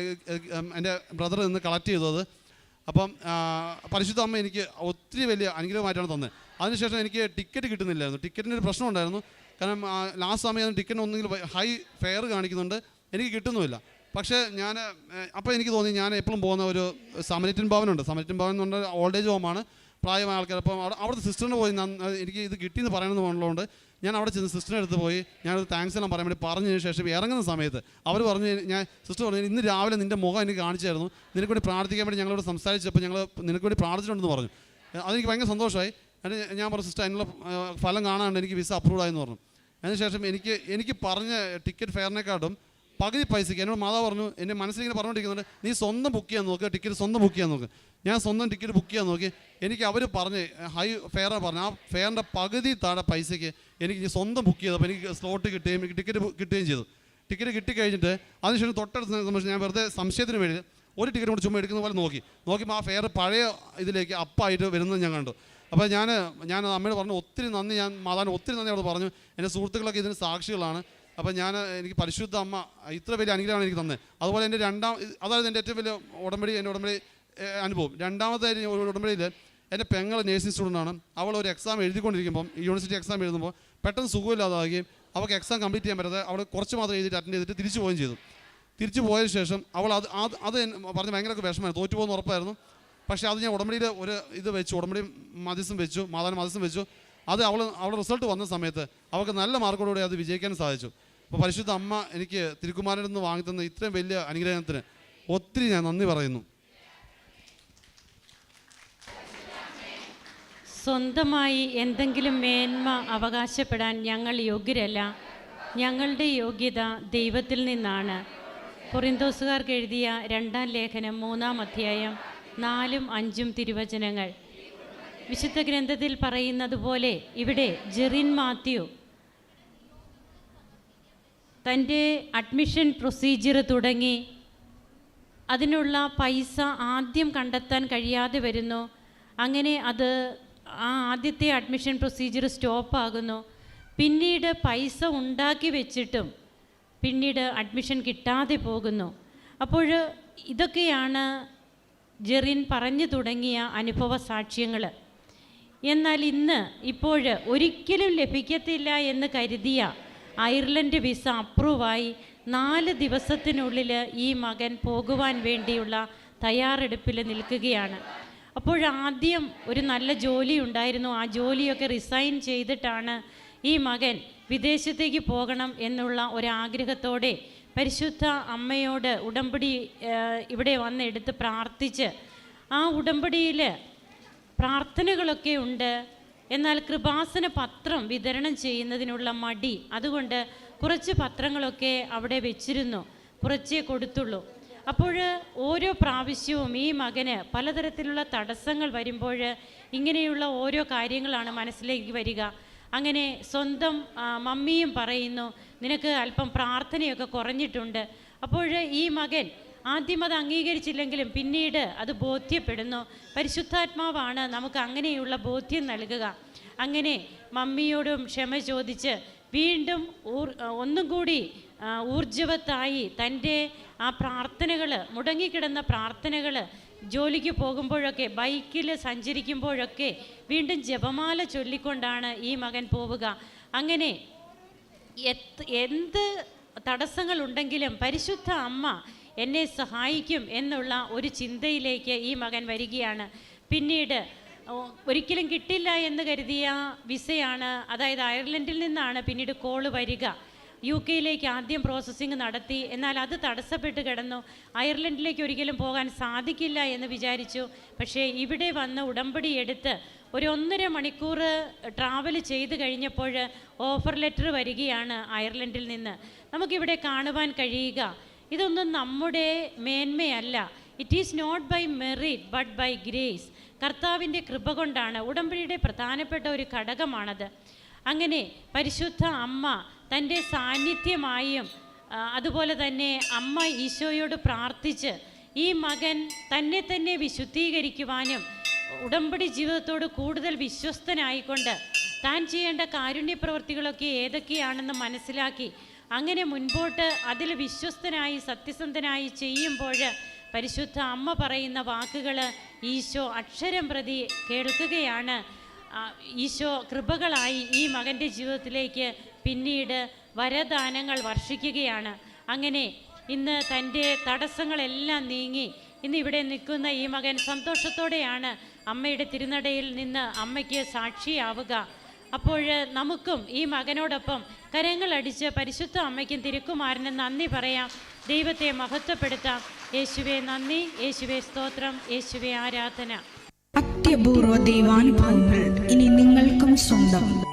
എന്റെ ബ്രദർ ഇന്ന് കളക്ട് ചെയ്തത് അപ്പം പരിശുദ്ധ അമ്മ എനിക്ക് ഒത്തിരി വലിയ അനുഗ്രഹമായിട്ടാണ് തന്നത്. അതിനുശേഷം എനിക്ക് ടിക്കറ്റ് കിട്ടുന്നില്ലായിരുന്നു. ടിക്കറ്റിന്റെ ഒരു പ്രശ്നം ഉണ്ടായിരുന്നു കാരണം ലാസ്റ്റ് സമയം ടിക്കറ്റ് ഒന്നെങ്കിലും ഹൈ ഫെയർ കാണിക്കുന്നുണ്ട്. എനിക്ക് കിട്ടുന്നുമില്ല. പക്ഷേ ഞാൻ അപ്പോൾ എനിക്ക് തോന്നി ഞാൻ എപ്പോഴും പോകുന്ന ഒരു സമരറ്റിൻ ഭവനുണ്ട്. സമരറ്റിൻ ഭവൻ എന്ന് പറഞ്ഞാൽ ഓൾഡ് ഏജ് ഹോമാണ് പ്രായമായ ആൾക്കാർ. അപ്പം അവിടെ അവിടുത്തെ സിസ്റ്ററിന് പോയി. എനിക്ക് ഇത് കിട്ടിയെന്ന് പറയണമെന്ന് പറഞ്ഞുകൊണ്ട് ഞാൻ അവിടെ ചെന്ന് സിസ്റ്ററിന്റെ അടുത്ത് പോയി. ഞാനത് താങ്ക്സ് എല്ലാം പറയാൻ വേണ്ടി പറഞ്ഞതിന് ശേഷം ഇറങ്ങുന്ന സമയത്ത് അവർ പറഞ്ഞു ഞാൻ സിസ്റ്റർ പറഞ്ഞു ഇന്ന് രാവിലെ നിന്റെ മുഖം എനിക്ക് കാണിച്ചായിരുന്നു. നിനക്ക് വേണ്ടി പ്രാർത്ഥിക്കാൻ വേണ്ടി ഞങ്ങളോട് സംസാരിച്ചപ്പോൾ ഞങ്ങൾ നിനക്ക് വേണ്ടി പ്രാർത്ഥിച്ചിട്ടുണ്ടെന്ന് പറഞ്ഞു. അതെനിക്ക് ഭയങ്കര സന്തോഷമായി. എന്നിട്ട് ഞാൻ പറഞ്ഞു സിസ്റ്റർ അതിനുള്ള ഫലം കാണാണ്ട് എനിക്ക് വിസ അപ്രൂവ് ആയെന്ന് പറഞ്ഞു. അതിനുശേഷം എനിക്ക് എനിക്ക് പറഞ്ഞ ടിക്കറ്റ് ഫെയറിനെക്കാട്ടും പകുതി പൈസയ്ക്ക് എന്നോട് മാതാവ് പറഞ്ഞു എന്റെ മനസ്സിലിങ്ങനെ പറഞ്ഞുകൊണ്ടിരിക്കുന്നുണ്ട് നീ സ്വന്തം ബുക്ക് ചെയ്യാൻ നോക്ക് ടിക്കറ്റ് സ്വന്തം ബുക്ക് ചെയ്യാൻ നോക്ക്. ഞാൻ സ്വന്തം ടിക്കറ്റ് ബുക്ക് ചെയ്യാൻ നോക്കി. എനിക്ക് അവർ പറഞ്ഞ് ഹൈ ഫെയർ പറഞ്ഞു ആ ഫെയറിന്റെ പകുതി താഴെ പൈസയ്ക്ക് എനിക്ക് സ്വന്തം ബുക്ക് ചെയ്തപ്പോൾ എനിക്ക് സ്ലോട്ട് കിട്ടുകയും എനിക്ക് ടിക്കറ്റ് കിട്ടുകയും ചെയ്തു. ടിക്കറ്റ് കിട്ടിക്കഴിഞ്ഞിട്ട് അതിനുശേഷം തൊട്ടടുത്ത സംബന്ധിച്ച് ഞാൻ വെറുതെ സംശയത്തിന് വേണ്ടി ഒരു ടിക്കറ്റ് കൂടി ചുമ്മാ എടുക്കുന്ന പോലെ നോക്കി. നോക്കിയപ്പോൾ ആ ഫെയർ പഴയ ഇതിലേക്ക് അപ്പായിട്ട് വരുന്നത് ഞാൻ കണ്ടു. അപ്പോൾ ഞാൻ ഞാൻ അമ്മയോട് പറഞ്ഞു ഒത്തിരി നന്ദി. ഞാൻ മാതാവിന് ഒത്തിരി നന്ദി അവിടെ പറഞ്ഞു. എന്റെ സുഹൃത്തുക്കളൊക്കെ ഇതിന് സാക്ഷികളാണ്. അപ്പോൾ ഞാൻ എനിക്ക് പരിശുദ്ധ അമ്മ ഇത്ര വലിയ അനുഗ്രഹമാണ് എനിക്ക് തന്നത്. അതുപോലെ എന്റെ രണ്ടാം അതായത് എന്റെ ഏറ്റവും വലിയ ഉടമ്പടി എന്റെ ഉടമ്പടി അനുഭവം. രണ്ടാമത്തെ ഉടമ്പടിയിൽ എന്റെ പെങ്ങൾ നേഴ്സിംഗ് സ്റ്റുഡന്റാണ് അവൾ ഒരു എക്സാം എഴുതിക്കൊണ്ടിരിക്കുമ്പം യൂണിവേഴ്സിറ്റി എക്സാം എഴുതുമ്പോൾ പെട്ടെന്ന് സുഖമില്ലാതാകുകയും അവൾക്ക് എക്സാം കംപ്ലീറ്റ് ചെയ്യാൻ പറ്റാതെ അവൾ കുറച്ച് മാത്രം എഴുതിയിട്ട് അറ്റൻഡ് ചെയ്തിട്ട് തിരിച്ചു പോവുകയും ചെയ്തു. തിരിച്ചു പോയതിന് ശേഷം അവൾ അത് അത് അത് പറഞ്ഞ് ഭയങ്കര വിഷമമായിരുന്നു തോറ്റുപോകുന്ന ഉറപ്പായിരുന്നു. പക്ഷേ അത് ഞാൻ ഉടമ്പടിയിൽ ഒരു ഇത് വെച്ചു ഉടമ്പടി മതിസും വെച്ചു മാതാവിന് മതിസും വെച്ചു. അത് അവൾ അവളുടെ റിസൾട്ട് വന്ന സമയത്ത് അവൾക്ക് നല്ല മാർക്കോടുകൂടി അത് വിജയിക്കാൻ സാധിച്ചു. അപ്പോൾ പരിശുദ്ധ അമ്മ എനിക്ക് തിരുക്കുമാരനിൽ നിന്ന് വാങ്ങിത്തന്ന ഇത്രയും വലിയ അനുഗ്രഹത്തിന് ഒത്തിരി ഞാൻ നന്ദി പറയുന്നു. സ്വന്തമായി എന്തെങ്കിലും മേന്മ അവകാശപ്പെടാൻ ഞങ്ങൾ യോഗ്യരല്ല. ഞങ്ങളുടെ യോഗ്യത ദൈവത്തിൽ നിന്നാണ്. കുറിന്തോസുകാർക്ക് എഴുതിയ രണ്ടാം ലേഖനം മൂന്നാം അധ്യായം നാലും അഞ്ചും തിരുവചനങ്ങൾ. വിശുദ്ധ ഗ്രന്ഥത്തിൽ പറയുന്നത് പോലെ ഇവിടെ ജെറിൻ മാത്യു തന്റെ അഡ്മിഷൻ പ്രൊസീജിയർ തുടങ്ങി. അതിനുള്ള പൈസ ആദ്യം കണ്ടെത്താൻ കഴിയാതെ വരുന്നു. അങ്ങനെ അത് ആ ആദ്യത്തെ അഡ്മിഷൻ പ്രൊസീജിയർ സ്റ്റോപ്പാകുന്നു പിന്നീട് പൈസ ഉണ്ടാക്കി വെച്ചിട്ടും പിന്നീട് അഡ്മിഷൻ കിട്ടാതെ പോകുന്നു. അപ്പോൾ ഇതൊക്കെയാണ് ജെറിൻ പറഞ്ഞു തുടങ്ങിയ അനുഭവ സാക്ഷ്യങ്ങൾ എന്നാൽ ഇന്ന് ഇപ്പോൾ ഒരിക്കലും ലഭിക്കത്തില്ല എന്ന് കരുതിയ അയർലൻഡ് വിസ അപ്രൂവായി നാല് ദിവസത്തിനുള്ളിൽ ഈ മകൻ പോകുവാൻ വേണ്ടിയുള്ള തയ്യാറെടുപ്പിൽ നിൽക്കുകയാണ്. അപ്പോഴാദ്യം ഒരു നല്ല ജോലി ഉണ്ടായിരുന്നു. ആ ജോലിയൊക്കെ റിസൈൻ ചെയ്തിട്ടാണ് ഈ മകൻ വിദേശത്തേക്ക് പോകണം എന്നുള്ള ഒരാഗ്രഹത്തോടെ പരിശുദ്ധ അമ്മയോട് ഉടമ്പടി ഇവിടെ വന്ന് എടുത്ത് പ്രാർത്ഥിച്ച് ആ ഉടമ്പടിയിൽ പ്രാർത്ഥനകളൊക്കെ ഉണ്ട്. എന്നാൽ കൃപാസന പത്രം വിതരണം ചെയ്യുന്നതിനുള്ള മടി. അതുകൊണ്ട് കുറച്ച് പത്രങ്ങളൊക്കെ അവിടെ വെച്ചിരുന്നു. കുറച്ചേ കൊടുത്തുള്ളൂ. അപ്പോൾ ഓരോ പ്രാവശ്യവും ഈ മകന് പലതരത്തിലുള്ള തടസ്സങ്ങൾ വരുമ്പോൾ ഇങ്ങനെയുള്ള ഓരോ കാര്യങ്ങളാണ് മനസ്സിലേക്ക് വരിക. അങ്ങനെ സ്വന്തം മമ്മിയും പറയുന്നു നിനക്ക് അല്പം പ്രാർത്ഥനയൊക്കെ കുറഞ്ഞിട്ടുണ്ട്. അപ്പോൾ ഈ മകൻ ആദ്യം അത് അംഗീകരിച്ചില്ലെങ്കിലും പിന്നീട് അത് ബോധ്യപ്പെടുന്നു. പരിശുദ്ധാത്മാവാണ് നമുക്ക് അങ്ങനെയുള്ള ബോധ്യം നൽകുക. അങ്ങനെ മമ്മിയോടും ക്ഷമ ചോദിച്ച് വീണ്ടും ഊർ ഒന്നും കൂടി ഊർജവത്തായി തന്റെ ആ പ്രാർത്ഥനകൾ മുടങ്ങിക്കിടന്ന പ്രാർത്ഥനകൾ ജോലിക്ക് പോകുമ്പോഴൊക്കെ ബൈക്കിൽ സഞ്ചരിക്കുമ്പോഴൊക്കെ വീണ്ടും ജപമാല ചൊല്ലിക്കൊണ്ടാണ് ഈ മകൻ പോവുക. അങ്ങനെ എന്ത് തടസ്സങ്ങളുണ്ടെങ്കിലും പരിശുദ്ധ അമ്മ എന്നെ സഹായിക്കും എന്നുള്ള ഒരു ചിന്തയിലേക്ക് ഈ മകൻ വരികയാണ്. പിന്നീട് ഒരിക്കലും കിട്ടില്ല എന്ന് കരുതിയ വിസയാണ് അതായത് അയർലൻഡിൽ നിന്നാണ് പിന്നീട് കോൾ വരിക. യു കെയിലേക്ക് ആദ്യം പ്രോസസ്സിങ് നടത്തി. എന്നാൽ അത് തടസ്സപ്പെട്ട് കിടന്നു. അയർലൻഡിലേക്ക് ഒരിക്കലും പോകാൻ സാധിക്കില്ല എന്ന് വിചാരിച്ചു. പക്ഷേ ഇവിടെ വന്ന് ഉടമ്പടി എടുത്ത് ഒരു ഒന്നര മണിക്കൂർ ട്രാവൽ ചെയ്ത് കഴിഞ്ഞപ്പോൾ ഓഫർ ലെറ്റർ വരികയാണ് അയർലൻഡിൽ നിന്ന്. നമുക്കിവിടെ കാണുവാൻ കഴിയുക. ഇതൊന്നും നമ്മുടെ മേന്മയല്ല. It is not by merit but by grace കർത്താവിന്റെ കൃപ കൊണ്ടാണ് ഉടമ്പടിയുടെ പ്രധാനപ്പെട്ട ഒരു ഘടകമാണത്. അങ്ങനെ പരിശുദ്ധ അമ്മ തന്റെ സാന്നിധ്യമായും അതുപോലെ തന്നെ അമ്മ ഈശോയോട് പ്രാർത്ഥിച്ച് ഈ മകൻ തന്നെ തന്നെ വിശുദ്ധീകരിക്കുവാനും ഉടമ്പടി ജീവിതത്തോട് കൂടുതൽ വിശ്വസ്തനായിക്കൊണ്ട് താൻ ചെയ്യേണ്ട കാരുണ്യ പ്രവൃത്തികളൊക്കെ ഏതൊക്കെയാണെന്ന് മനസ്സിലാക്കി അങ്ങനെ മുൻപോട്ട് അതിൽ വിശ്വസ്തനായി സത്യസന്ധനായി ചെയ്യുമ്പോൾ പരിശുദ്ധ അമ്മ പറയുന്ന വാക്കുകൾ ഈശോ അക്ഷരം പ്രതി കേൾക്കുകയാണ്. ഈശോ കൃപകളായി ഈ മകന്റെ ജീവിതത്തിലേക്ക് പിന്നീട് വരദാനങ്ങൾ വർഷിക്കുകയാണ്. അങ്ങനെ ഇന്ന് തന്റെ തടസ്സങ്ങളെല്ലാം നീങ്ങി ഇന്ന് ഇവിടെ നിൽക്കുന്ന ഈ മകൻ സന്തോഷത്തോടെയാണ് അമ്മയുടെ തിരുനടയിൽ നിന്ന് അമ്മയ്ക്ക് സാക്ഷിയാവുക. അപ്പോൾ നമുക്കും ഈ മകനോടൊപ്പം കരങ്ങളടിച്ച് പരിശുദ്ധ അമ്മയ്ക്കും തിരുക്കുമാരനും നന്ദി പറയാം. ദൈവത്തെ മഹത്വപ്പെടുത്താം. യേശുവെ നന്ദി യേശുവെ സ്തോത്രം യേശുവെ ആരാധന. അത്യപൂർവ ദൈവാനുഭവങ്ങൾ ഇനി നിങ്ങൾക്കും സ്വന്തം.